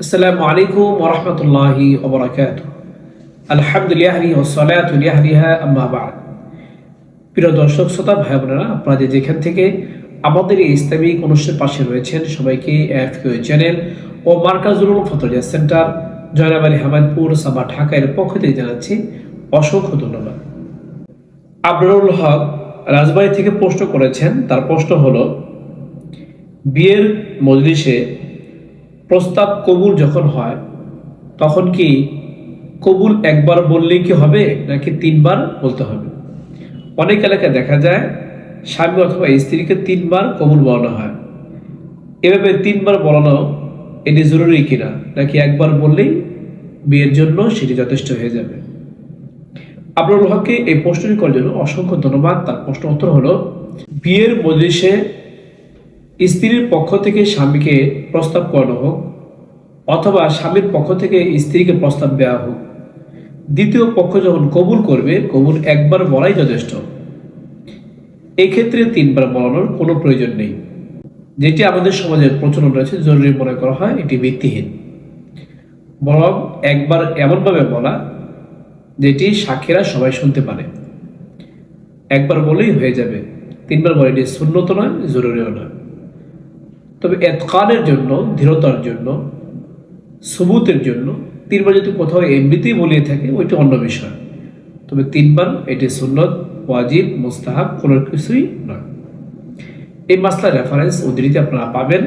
السلام عليكم ورحمة الله وبركاته الحمد لله والصلاة لله أما بعد প্রিয় দর্শক শ্রোতা ভাই বোনেরা আপনারা যে যেখান থেকে আমাদের এই ইসলামিক অনুষ্ঠানের পাশে রয়েছেন সবাইকে এফ চ্যানেল ও মার্কাজুল ফতরিয়া সেন্টার জয়নাব আলী হামাদপুর সাবা ঢাকা এর পক্ষ থেকে জানাচ্ছি অসংখ্য ধন্যবাদ আবরুল হক রাজবাড়ি থেকে প্রশ্ন করেছেন তার প্রশ্ন হলো বিয়ের মজলিসে প্রস্তাব কবুল যখন হয়, তখন কি কবুল একবার বললেই কি হবে, নাকি তিনবার বলতে হবে? অনেক এলাকায় দেখা যায়, স্বামী অথবা স্ত্রীকে তিনবার কবুল বলানো হয়। এভাবে তিনবার বলানো এটি জরুরি কিনা, নাকি একবার বললেই বিয়ের জন্য সেটি যথেষ্ট হয়ে যাবে? আপনার হককে এই প্রশ্নটি করার জন্য অসংখ্য ধন্যবাদ। তার প্রশ্ন উত্তর হলো, বিয়ের মজলিসে স্ত্রীর পক্ষ থেকে স্বামীকে প্রস্তাব করানো হোক অথবা স্বামীর পক্ষ থেকে স্ত্রীকে প্রস্তাব দেওয়া হোক। দ্বিতীয় পক্ষ যখন কবুল করবে, কবুল একবার বলাই যথেষ্ট। এক্ষেত্রে তিনবার বলানোর কোনো প্রয়োজন নেই। যেটি আমাদের সমাজের প্রচলন রয়েছে, জরুরি মনে করা হয়, এটি ভিত্তিহীন। বরং একবার এমনভাবে বলা, যেটি সাক্ষীরা সবাই শুনতে পারে। একবার বলেই হয়ে যাবে। তিনবার বলে এটি শূন্যত নয়, জরুরিও নয়। তবে এতকানের জন্য, দৃঢ়তার জন্য, সবুতের জন্য তিনবার যদি কোথাও এমনিতেই বলিয়ে থাকে, ওইটা অন্য বিষয়। তবে তিনবার এটি সুন্নত, ওয়াজিব, মুস্তাহাব, কোনো কিছুই নয়। এই মাসলার রেফারেন্স উদ্ধৃতি আপনারা পাবেন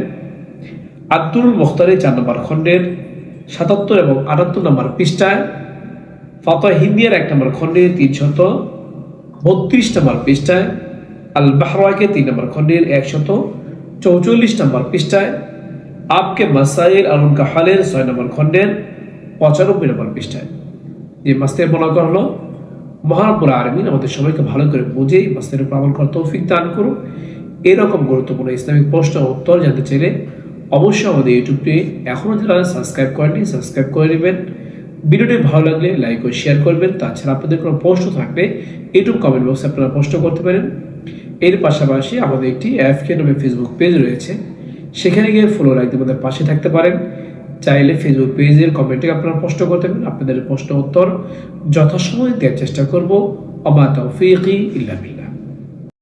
আব্দুল মুখতারি চার নম্বর খণ্ডের সাতাত্তর এবং আটাত্তর নম্বর পৃষ্ঠায়, ফতোয়া হিন্দিয়ার এক নম্বর খণ্ডে তিনশত বত্রিশ নম্বর পৃষ্ঠায় আল বাহরাকে তিন নম্বর খণ্ডের একশত চৌচল্লিশ নম্বর পৃষ্ঠায়, আপকে মাসাইল আর উনকা হালের ছয় নম্বর খণ্ডের পঁচানব্বই নম্বর পৃষ্ঠায়। যে মাস্তের বলা হলো মহাপুর আর্মিন আমাদের সবাইকে ভালো করে বুঝে মাস্তের উপর আমল করার তৌফিক দান করুন। এরকম গুরুত্বপূর্ণ ইসলামিক প্রশ্ন উত্তর জানতে চাইলে অবশ্যই আমাদের ইউটিউবটি এখনও যারা সাবস্ক্রাইব করেনি সাবস্ক্রাইব করে নেবেন। ভিডিওটি ভালো লাগলে লাইক ও শেয়ার করবেন। তাছাড়া আপনাদের কোনো প্রশ্ন থাকলে ইউটিউব কমেন্ট বক্সে আপনারা প্রশ্ন করতে পারেন। এর পাশাপাশি আমাদের একটি এফকে নামে ফেসবুক পেজ রয়েছে। সেখানে গিয়ে ফলো রাখতে আমাদের পাশে থাকতে পারেন। চাইলে ফেসবুক পেজের কমেন্টে আপনারা প্রশ্ন করতে পারেন। আপনাদের প্রশ্ন উত্তর যথাসময়ে দেওয়ার চেষ্টা করব। অমা তৌফিকি